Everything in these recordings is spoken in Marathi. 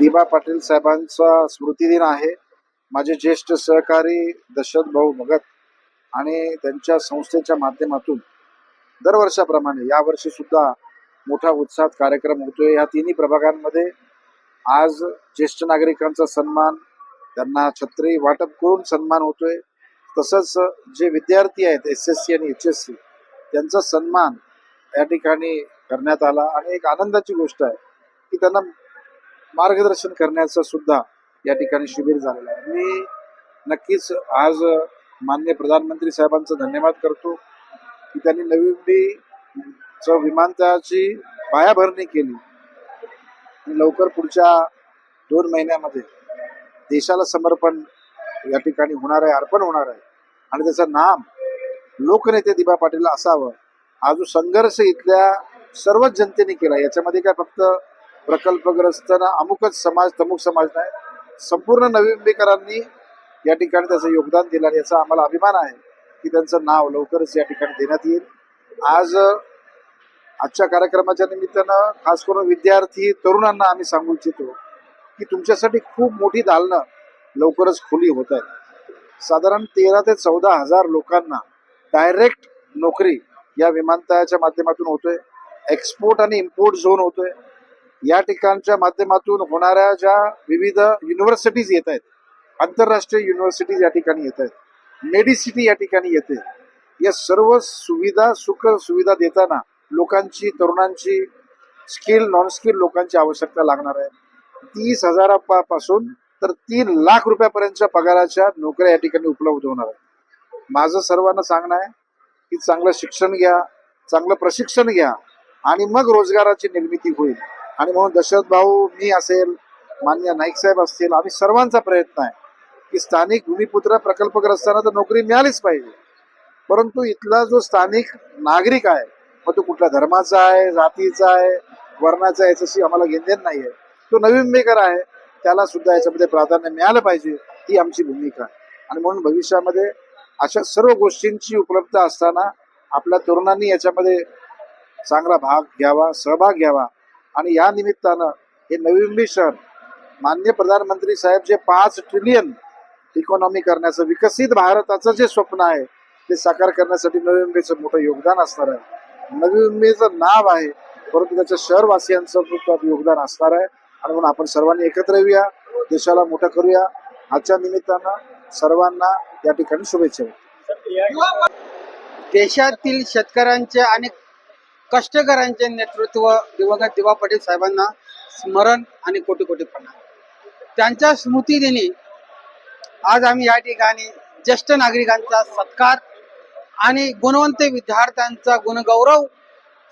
दिबा पाटील साहेबांचा स्मृतिदिन आहे. माझे ज्येष्ठ सहकारी दशरथ भाऊ भगत आणि त्यांच्या संस्थेच्या माध्यमातून दरवर्षाप्रमाणे यावर्षी सुद्धा मोठा उत्साहात कार्यक्रम होतोय. या तिन्ही प्रभागांमध्ये आज ज्येष्ठ नागरिकांचा सन्मान त्यांना छत्री वाटप करून सन्मान होतोय. तसंच जे विद्यार्थी आहेत एस एस सी आणि एच एस सी त्यांचा सन्मान या ठिकाणी करण्यात आला. आणि एक आनंदाची गोष्ट आहे की त्यांना मार्गदर्शन करण्याचं सुद्धा या ठिकाणी शिबिर झालेलं आहे. मी नक्कीच आज मान्य प्रधानमंत्री साहेबांचा धन्यवाद करतो की त्यांनी नवी मुंबईचं विमानतळाची पायाभरणी केली. आणि लवकर पुढच्या दोन महिन्यामध्ये देशाला समर्पण या ठिकाणी होणार आहे अर्पण होणार आहे. आणि त्याचं नाम लोकनेते दिबा पाटील असावं. हा जो संघर्ष इथल्या सर्वच जनतेने केला याच्यामध्ये काय फक्त प्रकल्पग्रस्तनं अमुकच समाज तमुक समाज नाही संपूर्ण नवी मुंबईकरांनी या ठिकाणी त्याचं योगदान दिलं आणि याचा आम्हाला अभिमान आहे की त्यांचं नाव लवकरच या ठिकाणी देण्यात येईल. आज आजच्या कार्यक्रमाच्या निमित्तानं खास करून विद्यार्थी तरुणांना आम्ही सांगू इच्छितो की तुमच्यासाठी खूप मोठी दालनं लवकरच खुली होत आहेत. साधारण तेरा ते चौदा हजार लोकांना डायरेक्ट नोकरी या विमानतळाच्या माध्यमातून होतोय. एक्सपोर्ट आणि इम्पोर्ट झोन होतोय. या ठिकाणच्या माध्यमातून होणाऱ्या ज्या विविध युनिव्हर्सिटीज येत आहेत आंतरराष्ट्रीय युनिव्हर्सिटीज या ठिकाणी येत आहेत मेडिसिटी या ठिकाणी येते. या सर्व सुविधा सुख सुविधा देताना लोकांची तरुणांची स्किल नॉन स्किल लोकांची आवश्यकता लागणार आहे. तीस हजारापासून तर तीन लाख रुपयापर्यंतच्या पगाराच्या नोकऱ्या या ठिकाणी उपलब्ध होणार आहेत. माझं सर्वांना सांगणं आहे की चांगलं शिक्षण घ्या चांगलं प्रशिक्षण घ्या आणि मग रोजगाराची निर्मिती होईल. आणि म्हणून दशरथ भाऊ मी असेल मान्य नाईक साहेब असतील आम्ही सर्वांचा प्रयत्न आहे की स्थानिक भूमिपुत्र प्रकल्पग्रस्तांना तर नोकरी मिळालीच पाहिजे. परंतु इथला जो स्थानिक नागरिक आहे मग तो कुठल्या धर्माचा आहे जातीचा आहे वर्णाचा याच्याशी आम्हाला घेणदेण नाही आहे तो नवीन मुंबईकर आहे त्याला सुद्धा याच्यामध्ये प्राधान्य मिळालं पाहिजे ही आमची भूमिका आहे. आणि म्हणून भविष्यामध्ये अशा सर्व गोष्टींची उपलब्धता असताना आपल्या तरुणांनी याच्यामध्ये चांगला भाग घ्यावा सहभाग घ्यावा आणि या निमित्तानं हे नवी मुंबई मान्य प्रधानमंत्री साहेब जे पाच ट्रिलियन इकॉनॉमी करण्याचं विकसित भारताचं जे स्वप्न आहे ते साकार करण्यासाठी नवी मुंबईचं मोठं योगदान असणार आहे. नवी मुंबईचं नाव आहे परंतु त्याच्या शहरवासियांचं सुद्धा योगदान असणार आहे. आणि म्हणून आपण सर्वांनी एकत्र येऊया देशाला मोठं करूया. आजच्या निमित्तानं सर्वांना या ठिकाणी शुभेच्छा देशातील शेतकऱ्यांचे आणि कष्टकऱ्यांचे नेतृत्व दिवंगत दिवा पाटील साहेबांना स्मरण आणि कोटी कोटी प्रणाम त्यांच्या स्मृतीदिनी आज आम्ही या ठिकाणी ज्येष्ठ नागरिकांचा सत्कार आणि गुणवंत विद्यार्थ्यांचा गुणगौरव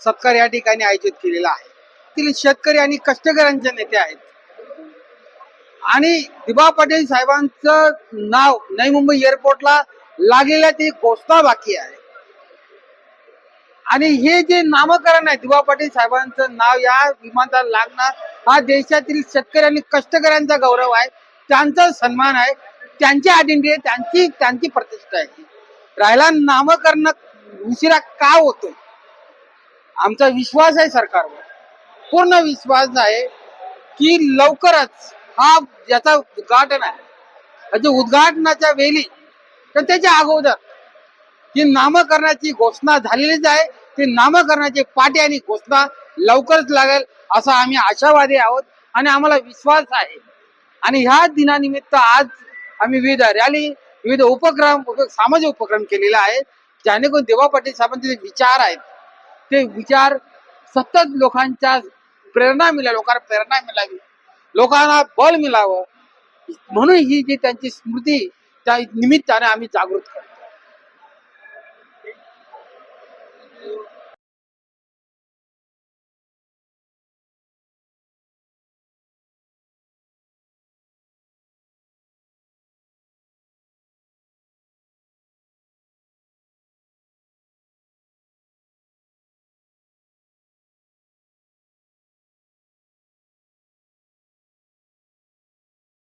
सत्कार या ठिकाणी आयोजित केलेला आहे. तील शेतकरी आणि कष्टकऱ्यांचे नेते आहेत. आणि दिबा पाटील साहेबांचं नाव नवी मुंबई एअरपोर्टला लागलेल्या ती घोषणा बाकी आहे. आणि हे जे नामकरण आहे दिवा पाटील साहेबांचं नाव या विमानतळाला लागणार हा देशातील शेतकरी आणि कष्टकऱ्यांचा गौरव आहे त्यांचा सन्मान आहे त्यांची आयडेंटिटी आहे त्यांची त्यांची प्रतिष्ठा आहे. राहिला नामकरण उशिरा का होतो आमचा विश्वास आहे सरकारवर. पूर्ण विश्वास आहे की लवकरच हा ज्याचा उद्घाटन आहे म्हणजे उद्घाटनाच्या वेळी तर त्याच्या अगोदर ती नामकरणाची घोषणा झालेलीच आहे. ती नामकरणाची पाठी आणि घोषणा लवकरच लागेल असा आम्ही आशावादी आहोत आणि आम्हाला विश्वास आहे. आणि ह्या दिनानिमित्त आज आम्ही विविध रॅली विविध उपक्रम सामाजिक उपक्रम केलेला आहे जेणेकरून देवा पाटील साहेबांचे जे विचार आहेत ते विचार सतत लोकांच्या प्रेरणा मिळावी लोकांना प्रेरणा मिळावी लोकांना बळ मिळावं. म्हणून ही जी त्यांची स्मृती त्या निमित्ताने आम्ही जागृत करतो.